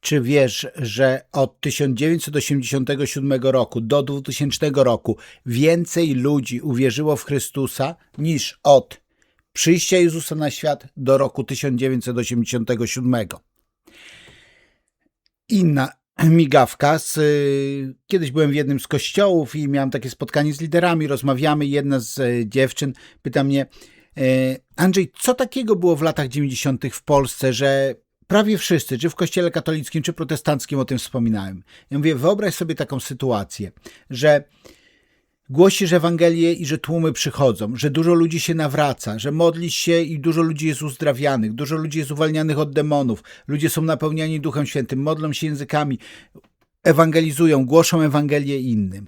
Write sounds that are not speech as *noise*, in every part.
Czy wiesz, że od 1987 roku do 2000 roku więcej ludzi uwierzyło w Chrystusa niż od przyjścia Jezusa na świat do roku 1987? Inna *clears throat* migawka. Z, y, kiedyś byłem w jednym z kościołów i miałem takie spotkanie z liderami, rozmawiamy. Jedna z y, dziewczyn pyta mnie, y, Andrzej, co takiego było w latach 90. w Polsce, że prawie wszyscy, czy w kościele katolickim, czy protestanckim o tym wspominałem. Ja mówię, wyobraź sobie taką sytuację, że głosisz Ewangelię i że tłumy przychodzą, że dużo ludzi się nawraca, że modlisz się i dużo ludzi jest uzdrawianych, dużo ludzi jest uwalnianych od demonów, ludzie są napełniani Duchem Świętym, modlą się językami, ewangelizują, głoszą Ewangelię innym.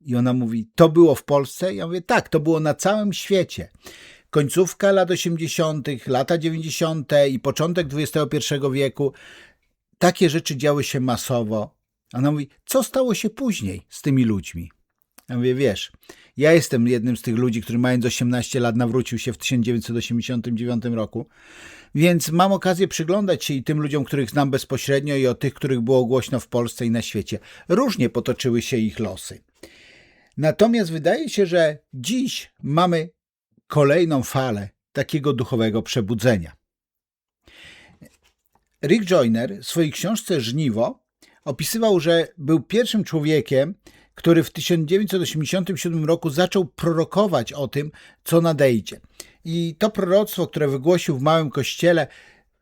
I ona mówi, to było w Polsce? Ja mówię, tak, to było na całym świecie końcówka lat 80., lata 90. i początek XXI wieku, takie rzeczy działy się masowo. Ona mówi, co stało się później z tymi ludźmi? Ja mówię, wiesz, ja jestem jednym z tych ludzi, który mając 18 lat nawrócił się w 1989 roku, więc mam okazję przyglądać się i tym ludziom, których znam bezpośrednio i o tych, których było głośno w Polsce i na świecie. Różnie potoczyły się ich losy. Natomiast wydaje się, że dziś mamy kolejną falę takiego duchowego przebudzenia. Rick Joyner w swojej książce Żniwo opisywał, że był pierwszym człowiekiem, który w 1987 roku zaczął prorokować o tym, co nadejdzie. I to proroctwo, które wygłosił w małym kościele,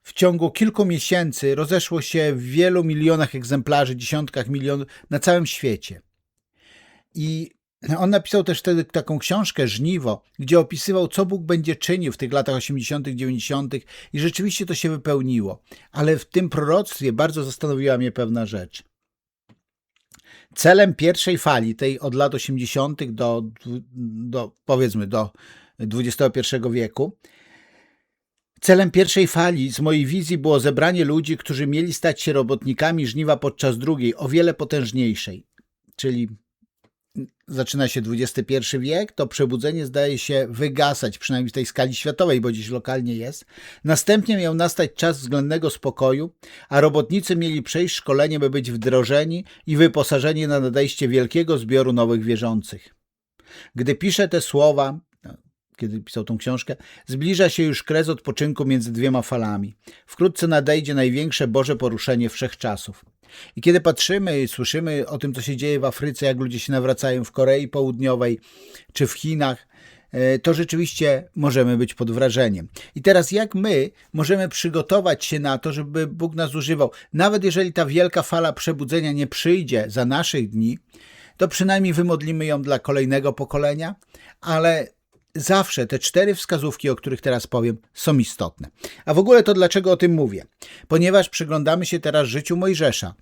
w ciągu kilku miesięcy rozeszło się w wielu milionach egzemplarzy, dziesiątkach milionów na całym świecie. I on napisał też wtedy taką książkę Żniwo, gdzie opisywał, co Bóg będzie czynił w tych latach 80., 90. i rzeczywiście to się wypełniło. Ale w tym proroctwie bardzo zastanowiła mnie pewna rzecz. Celem pierwszej fali, tej od lat 80. do, do powiedzmy do XXI wieku, Celem pierwszej fali z mojej wizji było zebranie ludzi, którzy mieli stać się robotnikami żniwa podczas drugiej, o wiele potężniejszej, czyli zaczyna się XXI wiek, to przebudzenie zdaje się wygasać, przynajmniej w tej skali światowej, bo dziś lokalnie jest. Następnie miał nastać czas względnego spokoju, a robotnicy mieli przejść szkolenie, by być wdrożeni i wyposażeni na nadejście wielkiego zbioru nowych wierzących. Gdy piszę te słowa, kiedy pisał tą książkę, zbliża się już kres odpoczynku między dwiema falami. Wkrótce nadejdzie największe Boże poruszenie wszechczasów. I kiedy patrzymy i słyszymy o tym, co się dzieje w Afryce, jak ludzie się nawracają w Korei Południowej czy w Chinach, e, to rzeczywiście możemy być pod wrażeniem. I teraz jak my możemy przygotować się na to, żeby Bóg nas używał? Nawet jeżeli ta wielka fala przebudzenia nie przyjdzie za naszych dni, to przynajmniej wymodlimy ją dla kolejnego pokolenia, ale zawsze te cztery wskazówki, o których teraz powiem, są istotne. A w ogóle to dlaczego o tym mówię? Ponieważ przyglądamy się teraz życiu Mojżesza.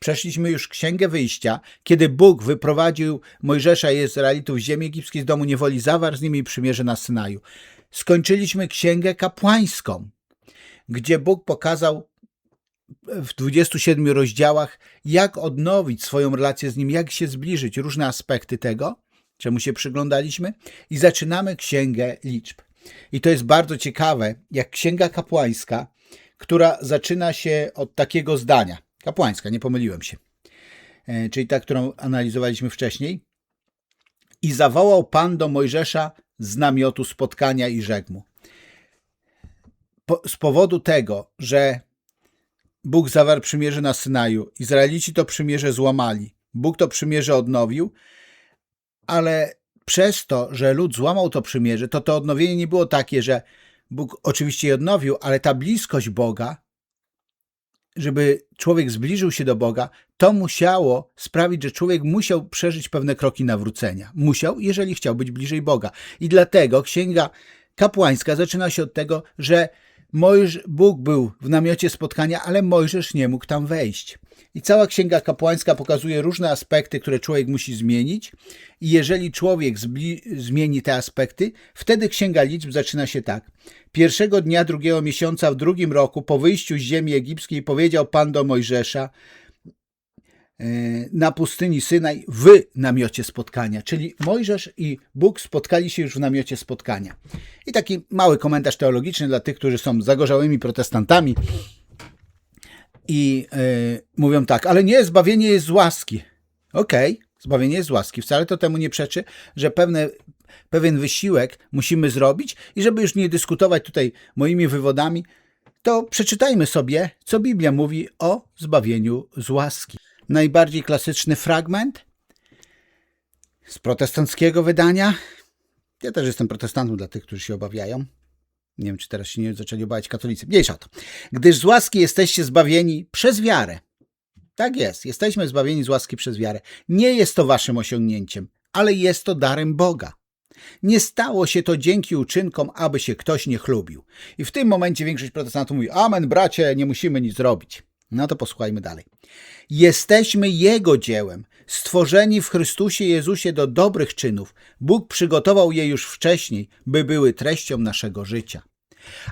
Przeszliśmy już Księgę Wyjścia, kiedy Bóg wyprowadził Mojżesza i Izraelitów z ziemi egipskiej z domu niewoli, zawarł z nimi przymierze na Synaju. Skończyliśmy Księgę Kapłańską, gdzie Bóg pokazał w 27 rozdziałach, jak odnowić swoją relację z Nim, jak się zbliżyć, różne aspekty tego czemu się przyglądaliśmy, i zaczynamy księgę liczb. I to jest bardzo ciekawe, jak księga kapłańska, która zaczyna się od takiego zdania. Kapłańska, nie pomyliłem się. E, czyli ta, którą analizowaliśmy wcześniej. I zawołał Pan do Mojżesza z namiotu spotkania i rzekł mu. Po, z powodu tego, że Bóg zawarł przymierze na Synaju, Izraelici to przymierze złamali, Bóg to przymierze odnowił, ale przez to, że lud złamał to przymierze, to to odnowienie nie było takie, że Bóg oczywiście je odnowił, ale ta bliskość Boga, żeby człowiek zbliżył się do Boga, to musiało sprawić, że człowiek musiał przeżyć pewne kroki nawrócenia. Musiał, jeżeli chciał być bliżej Boga. I dlatego księga kapłańska zaczyna się od tego, że Mojż, Bóg był w namiocie spotkania, ale Mojżesz nie mógł tam wejść. I cała księga kapłańska pokazuje różne aspekty, które człowiek musi zmienić. I jeżeli człowiek zmieni te aspekty, wtedy księga liczb zaczyna się tak. Pierwszego dnia drugiego miesiąca w drugim roku po wyjściu z ziemi egipskiej powiedział Pan do Mojżesza: E, na pustyni Synaj w namiocie spotkania, czyli Mojżesz i Bóg spotkali się już w namiocie spotkania. I taki mały komentarz teologiczny dla tych, którzy są zagorzałymi protestantami. I y, mówią tak, ale nie, zbawienie jest z łaski. Okej, zbawienie jest z łaski. Wcale to temu nie przeczy, że pewne, pewien wysiłek musimy zrobić i żeby już nie dyskutować tutaj moimi wywodami, to przeczytajmy sobie, co Biblia mówi o zbawieniu z łaski. Najbardziej klasyczny fragment z protestanckiego wydania. Ja też jestem protestantem dla tych, którzy się obawiają. Nie wiem, czy teraz się nie zaczęli obawiać katolicy. Mniejsza to. Gdyż z łaski jesteście zbawieni przez wiarę. Tak jest, jesteśmy zbawieni z łaski przez wiarę. Nie jest to waszym osiągnięciem, ale jest to darem Boga. Nie stało się to dzięki uczynkom, aby się ktoś nie chlubił. I w tym momencie większość protestantów mówi: Amen, bracie, nie musimy nic zrobić. No to posłuchajmy dalej. Jesteśmy Jego dziełem, stworzeni w Chrystusie Jezusie do dobrych czynów. Bóg przygotował je już wcześniej, by były treścią naszego życia.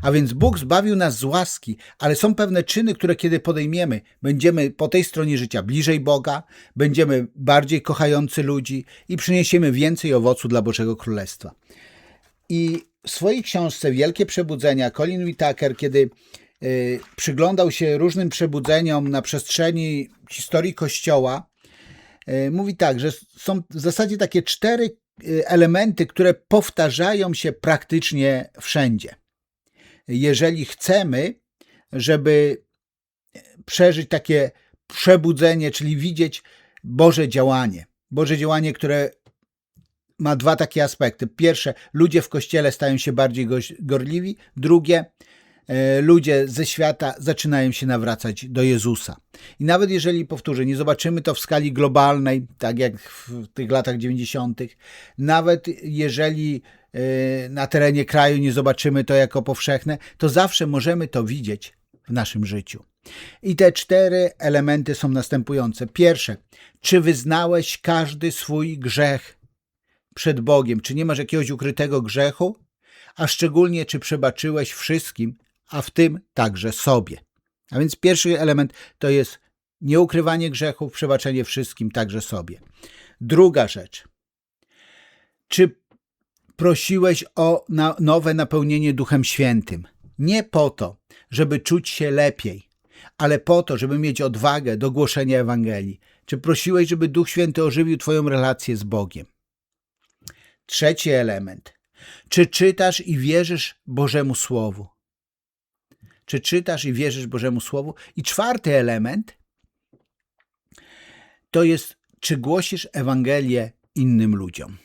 A więc Bóg zbawił nas z łaski, ale są pewne czyny, które kiedy podejmiemy, będziemy po tej stronie życia bliżej Boga, będziemy bardziej kochający ludzi i przyniesiemy więcej owocu dla Bożego Królestwa. I w swojej książce Wielkie Przebudzenia Colin Whitaker, kiedy y, przyglądał się różnym przebudzeniom na przestrzeni historii Kościoła, mówi tak, że są w zasadzie takie cztery y, elementy, które powtarzają się praktycznie wszędzie jeżeli chcemy, żeby przeżyć takie przebudzenie, czyli widzieć Boże działanie. Boże działanie, które ma dwa takie aspekty. Pierwsze, ludzie w kościele stają się bardziej gorliwi. Drugie, e, ludzie ze świata zaczynają się nawracać do Jezusa. I nawet jeżeli, powtórzę, nie zobaczymy to w skali globalnej, tak jak w tych latach 90., nawet jeżeli Y, na terenie kraju nie zobaczymy to jako powszechne, to zawsze możemy to widzieć w naszym życiu. I te cztery elementy są następujące. Pierwsze, czy wyznałeś każdy swój grzech przed Bogiem? Czy nie masz jakiegoś ukrytego grzechu? A szczególnie, czy przebaczyłeś wszystkim, a w tym także sobie? A więc pierwszy element to jest nieukrywanie grzechów, przebaczenie wszystkim, także sobie. Druga rzecz. Czy prosiłeś o nowe napełnienie Duchem Świętym. Nie po to, żeby czuć się lepiej, ale po to, żeby mieć odwagę do głoszenia Ewangelii. Czy prosiłeś, żeby Duch Święty ożywił Twoją relację z Bogiem? Trzeci element. Czy czytasz i wierzysz Bożemu Słowu? Czy czytasz i wierzysz Bożemu Słowu? I czwarty element to jest, czy głosisz Ewangelię innym ludziom?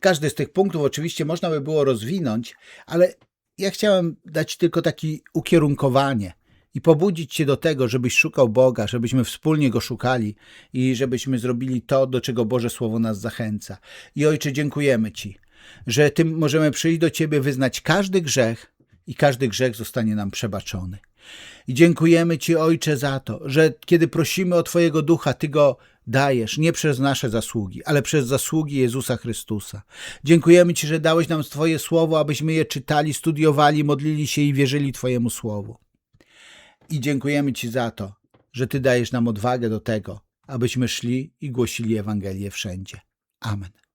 Każdy z tych punktów oczywiście można by było rozwinąć, ale ja chciałem dać tylko takie ukierunkowanie i pobudzić Cię do tego, żebyś szukał Boga, żebyśmy wspólnie Go szukali i żebyśmy zrobili to, do czego Boże Słowo nas zachęca. I Ojcze, dziękujemy Ci, że tym możemy przyjść do Ciebie, wyznać każdy grzech i każdy grzech zostanie nam przebaczony. I dziękujemy Ci, Ojcze, za to, że kiedy prosimy o Twojego ducha, Ty go dajesz nie przez nasze zasługi, ale przez zasługi Jezusa Chrystusa. Dziękujemy Ci, że dałeś nam Twoje słowo, abyśmy je czytali, studiowali, modlili się i wierzyli Twojemu słowu. I dziękujemy Ci za to, że Ty dajesz nam odwagę do tego, abyśmy szli i głosili Ewangelię wszędzie. Amen.